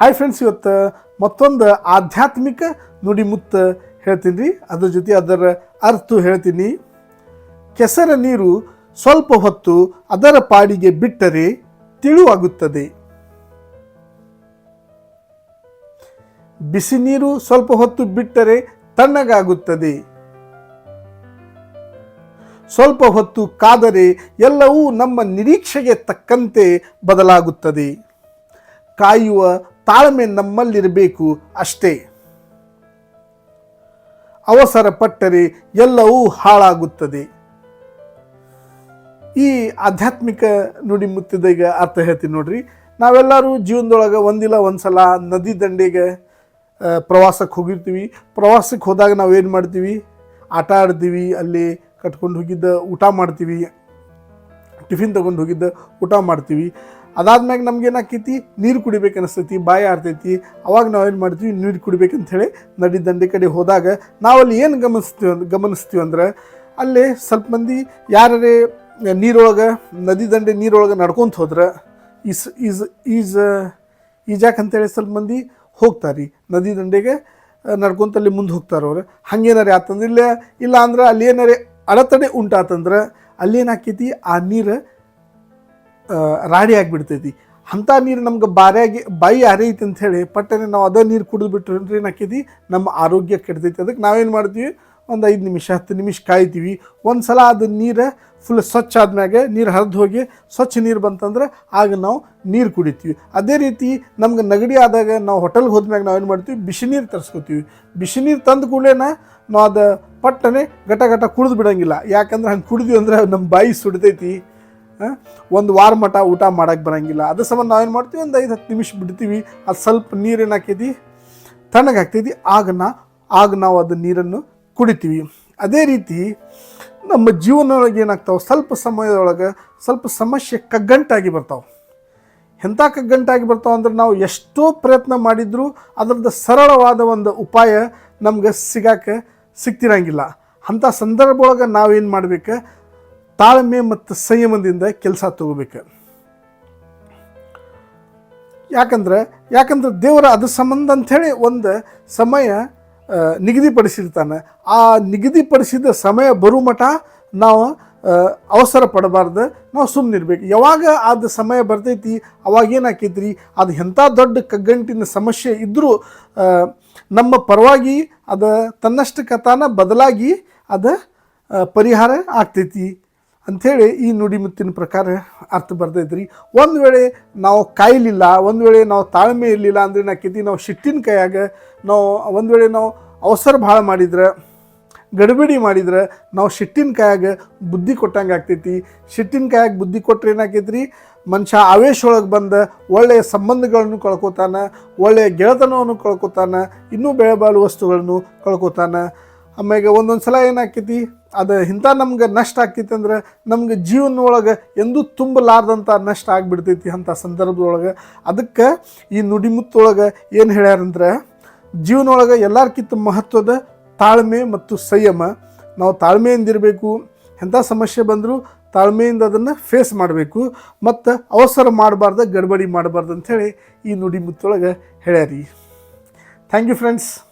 Hi friends ಇವತ್ತು ಮತ್ತೊಂದು ಆಧ್ಯಾತ್ಮಿಕ ನುಡಿಮುತ್ತ ಹೇಳ್ತೀನಿ. ರೀ ಅದ್ರ ಜೊತೆ ಅದರ ಅರ್ಥ ಹೇಳ್ತೀನಿ. ಕೆಸರ ನೀರು ಸ್ವಲ್ಪ ಹೊತ್ತು ಅದರ ಪಾಡಿಗೆ ಬಿಟ್ಟರೆ ತಿಳುವಾಗುತ್ತದೆ. ಬಿಸಿ ನೀರು ಸ್ವಲ್ಪ ಹೊತ್ತು ಬಿಟ್ಟರೆ ತಣ್ಣಗಾಗುತ್ತದೆ. ಸ್ವಲ್ಪ ಹೊತ್ತು ಕಾದರೆ ಎಲ್ಲವೂ ನಮ್ಮ ನಿರೀಕ್ಷೆಗೆ ತಕ್ಕಂತೆ ಬದಲಾಗುತ್ತದೆ. ಕಾಯುವ ತಾಳ್ಮೆ ನಮ್ಮಲ್ಲಿರಬೇಕು ಅಷ್ಟೇ. ಅವಸರ ಪಟ್ಟರೆ ಎಲ್ಲವೂ ಹಾಳಾಗುತ್ತದೆ. ಈ ಆಧ್ಯಾತ್ಮಿಕ ನುಡಿ ಮುತ್ತಿದಾಗ ಅರ್ಥ ಹೇಳ್ತೀನಿ ನೋಡ್ರಿ. ನಾವೆಲ್ಲರೂ ಜೀವನದೊಳಗೆ ಒಂದಿಲ್ಲ, ಒಂದ್ಸಲ ನದಿ ದಂಡೆಗೆ ಪ್ರವಾಸಕ್ಕೆ ಹೋಗಿರ್ತೀವಿ. ಪ್ರವಾಸಕ್ಕೆ ಹೋದಾಗ ನಾವೇನು ಮಾಡ್ತೀವಿ? ಆಟ ಆಡ್ತೀವಿ, ಅಲ್ಲಿ ಕಟ್ಕೊಂಡು ಹೋಗಿದ್ದ ಊಟ ಮಾಡ್ತೀವಿ. ಟಿಫಿನ್ ತಗೊಂಡು ಹೋಗಿದ್ದ ಊಟ ಮಾಡ್ತೀವಿ. ಅದಾದ್ಮ್ಯಾಗ ನಮ್ಗೆ ಏನಾಕೈತಿ ನೀರು ಕುಡಿಬೇಕು ಅನಿಸ್ತೈತಿ ಬಾಯಿ ಆರ್ತೈತಿ. ಅವಾಗ ನಾವೇನು ಮಾಡ್ತೀವಿ? ನೀರು ಕುಡಿಬೇಕಂತ ಹೇಳಿ ನದಿ ದಂಡೆ ಕಡೆ ಹೋದಾಗ ನಾವಲ್ಲಿ ಏನು ಗಮನಿಸ್ತೀವಿ ಗಮನಿಸ್ತೀವಿ ಅಂದ್ರೆ ಅಲ್ಲಿ ಸ್ವಲ್ಪ ಮಂದಿ ಯಾರೇ ನೀರೊಳಗೆ, ನದಿ ದಂಡೆ ನೀರೊಳಗೆ ನಡ್ಕೊತ ಹೋದ್ರೆ ಈಸ್ ಈಸ್ ಈಜ್ ಈಜಾಕಂತೇಳಿ ಸ್ವಲ್ಪ ಮಂದಿ ಹೋಗ್ತಾರೆ. ನದಿ ದಂಡೆಗೆ ನಡ್ಕೊಂತ ಅಲ್ಲಿ ಮುಂದೆ ಹೋಗ್ತಾರೆ ಅವ್ರು. ಹಂಗೇನಾರೇ ಆತಂದ್ರೆ ಇಲ್ಲ ಇಲ್ಲ ಅಂದ್ರೆ ಅಲ್ಲಿ ಏನಾರೇ ಅಡೆತಡೆ ಉಂಟಾತಂದ್ರೆ ಅಲ್ಲೇನಾಕೈತಿ ಆ ನೀರು ರಾಡಿ ಆಗಿಬಿಡ್ತೈತಿ. ಅಂಥ ನೀರು ನಮ್ಗೆ ಬಾರಿಯಾಗಿ ಬಾಯಿ ಹರಿಯೈತಿ ಹೇಳಿ ಪಟ್ಟನೆ ನಾವು ಅದೇ ನೀರು ಕುಡಿದು ಬಿಟ್ರೆ ಏನಾಕೈತಿ? ನಮ್ಮ ಆರೋಗ್ಯ ಕೆಡ್ತೈತಿ. ಅದಕ್ಕೆ ನಾವೇನು ಮಾಡ್ತೀವಿ? ಒಂದು ಐದು ನಿಮಿಷ, ಹತ್ತು ನಿಮಿಷ ಕಾಯ್ತೀವಿ. ಒಂದು ಸಲ ಅದು ನೀರು ಫುಲ್ ಸ್ವಚ್ಛ ಆದ್ಮ್ಯಾಗ ನೀರು ಹರಿದು ಹೋಗಿ ಸ್ವಚ್ಛ ನೀರು ಬಂತಂದ್ರೆ ಆಗ ನಾವು ನೀರು ಕುಡಿತೀವಿ. ಅದೇ ರೀತಿ ನಮ್ಗೆ ನೆಗಡಿ ಆದಾಗ ನಾವು ಹೋಟೆಲ್ಗೆ ಹೋದ್ಮ್ಯಾಗ ಏನು ಮಾಡ್ತೀವಿ? ಬಿಸಿ ನೀರು ತರಿಸ್ಕೊತೀವಿ. ಬಿಸಿ ನೀರು ತಂದ ಕೂಡಲೇನ ನಾವು ಅದು ಪಟ್ಟನೆ ಘಟ ಘಟ ಕುಡಿದು ಬಿಡೋಂಗಿಲ್ಲ. ಯಾಕಂದ್ರೆ ಹಂಗೆ ಕುಡಿದ್ವಿ ಅಂದ್ರೆ ನಮ್ಮ ಬಾಯಿ ಸುಡ್ತೈತಿ. ಒಂದು ವಾರ ಮಟ ಊಟ ಮಾಡೋಕ್ಕೆ ಬರಂಗಿಲ್ಲ. ಅದ್ರ ಸಂಬಂಧ ನಾವೇನು ಮಾಡ್ತೀವಿ? ಒಂದು ಐದು ಹತ್ತು ನಿಮಿಷ ಬಿಡ್ತೀವಿ. ಅದು ಸ್ವಲ್ಪ ನೀರು ಏನಾಕೈತಿ ಹಾಕ್ತೈತಿ ಆಗ ನಾ ಆಗ ನಾವು ಅದು ನೀರನ್ನು ಕುಡಿತೀವಿ. ಅದೇ ರೀತಿ ನಮ್ಮ ಜೀವನದೊಳಗೆ ಏನಾಗ್ತಾವೆ? ಸ್ವಲ್ಪ ಸಮಯದೊಳಗೆ ಸ್ವಲ್ಪ ಸಮಸ್ಯೆ ಕಗ್ಗಂಟಾಗಿ ಬರ್ತಾವೆ. ಎಂಥ ಕಗ್ಗಂಟಾಗಿ ಬರ್ತಾವೆ ಅಂದ್ರೆ ನಾವು ಎಷ್ಟೋ ಪ್ರಯತ್ನ ಮಾಡಿದರೂ ಅದರದ್ದು ಸರಳವಾದ ಒಂದು ಉಪಾಯ ನಮ್ಗೆ ಸಿಗಾಕ ಸಿಗ್ತಿರಂಗಿಲ್ಲ. ಅಂಥ ಸಂದರ್ಭ ಒಳಗೆ ನಾವೇನು ಮಾಡ್ಬೇಕು? ತಾಳ್ಮೆ ಮತ್ತು ಸಂಯಮದಿಂದ ಕೆಲಸ ತಗೋಬೇಕು. ಯಾಕಂದ್ರೆ ಯಾಕಂದ್ರೆ ದೇವರ ಅದು ಸಂಬಂಧ ಅಂಥೇಳಿ ಒಂದು ಸಮಯ ನಿಗದಿಪಡಿಸಿರ್ತಾನೆ. ಆ ನಿಗದಿಪಡಿಸಿದ ಸಮಯ ಬರೋ ಮಠ ನಾವು ಅವಸರ ಪಡಬಾರ್ದು. ನಾವು ಸುಮ್ಮನಿರ್ಬೇಕು ಯಾವಾಗ ಅದು ಸಮಯ ಬರ್ತೈತಿ, ಅವಾಗ ಏನಾಕೈತ್ರಿ ಅದು ಎಂಥ ದೊಡ್ಡ ಕಗ್ಗಂಟಿನ ಸಮಸ್ಯೆ ಇದ್ದರೂ ನಮ್ಮ ಪರವಾಗಿ ಅದು ತನ್ನಷ್ಟಕ್ಕೆ ತಾನ ಬದಲಾಗಿ ಅದು ಪರಿಹಾರ ಆಗ್ತೈತಿ. ಅಂಥೇಳಿ ಈ ನುಡಿಮುತ್ತಿನ ಪ್ರಕಾರ ಅರ್ಥ ಬರ್ತೈತ್ರಿ ಒಂದು ವೇಳೆ ನಾವು ಕಾಯಲಿಲ್ಲ, ಒಂದು ವೇಳೆ ನಾವು ತಾಳ್ಮೆ ಇರಲಿಲ್ಲ ಅಂದ್ರೆ ಏನಾಕೈತಿ ನಾವು ಶಿಟ್ಟಿನ ಕೈಯಾಗ ನಾವು ಒಂದು ವೇಳೆ ನಾವು ಅವಸರ ಭಾಳ ಮಾಡಿದ್ರೆ, ಗಡಿಬಿಡಿ ಮಾಡಿದ್ರೆ ನಾವು ಶಿಟ್ಟಿನ ಕೈಯಾಗ ಬುದ್ಧಿ ಕೊಟ್ಟಂಗೆ ಆಗ್ತೈತಿ. ಶಿಟ್ಟಿನ ಕೈಯಾಗ ಬುದ್ಧಿ ಕೊಟ್ಟರೆ ಏನಾಕೈತ್ರಿ ಮನುಷ್ಯ ಆವೇಶ ಒಳಗೆ ಬಂದು ಒಳ್ಳೆಯ ಸಂಬಂಧಗಳನ್ನು ಕಳ್ಕೊತಾನ ಒಳ್ಳೆಯ ಗೆಳೆತನವನ್ನು ಕಳ್ಕೊತಾನ, ಇನ್ನೂ ಬೆಳೆಬಾಳು ವಸ್ತುಗಳನ್ನು ಕಳ್ಕೊತಾನ. ಆಮ್ಯಾಗ ಒಂದೊಂದು ಸಲ ಏನಾಕೈತಿ ಅದು ಇಂಥ ನಮ್ಗೆ ನಷ್ಟ ಆಕೈತಿ ಅಂದ್ರೆ ನಮ್ಗೆ ಜೀವನ ಒಳಗೆ ಎಂದೂ ತುಂಬಲಾರ್ದಂಥ ನಷ್ಟ ಆಗಿಬಿಡ್ತೈತಿ ಅಂಥ ಸಂದರ್ಭದೊಳಗೆ. ಅದಕ್ಕೆ ಈ ನುಡಿಮುತ್ತೊಳಗೆ ಏನು ಹೇಳ್ಯಾರಂದ್ರೆ, ಜೀವನೊಳಗೆ ಎಲ್ಲರ್ಕಿಂತ ಮಹತ್ವದ ತಾಳ್ಮೆ ಮತ್ತು ಸಂಯಮ. ನಾವು ತಾಳ್ಮೆಯಿಂದಿರಬೇಕು, ಎಂಥ ಸಮಸ್ಯೆ ಬಂದರೂ ತಾಳ್ಮೆಯಿಂದ ಅದನ್ನು ಫೇಸ್ ಮಾಡಬೇಕು, ಮತ್ತು ಅವಸರ ಮಾಡಬಾರ್ದ, ಗಡ್ಬಡಿ ಮಾಡಬಾರ್ದು ಅಂಥೇಳಿ ಈ ನುಡಿಮುತ್ತೊಳಗೆ ಹೇಳ್ಯಾರಿ. Thank you friends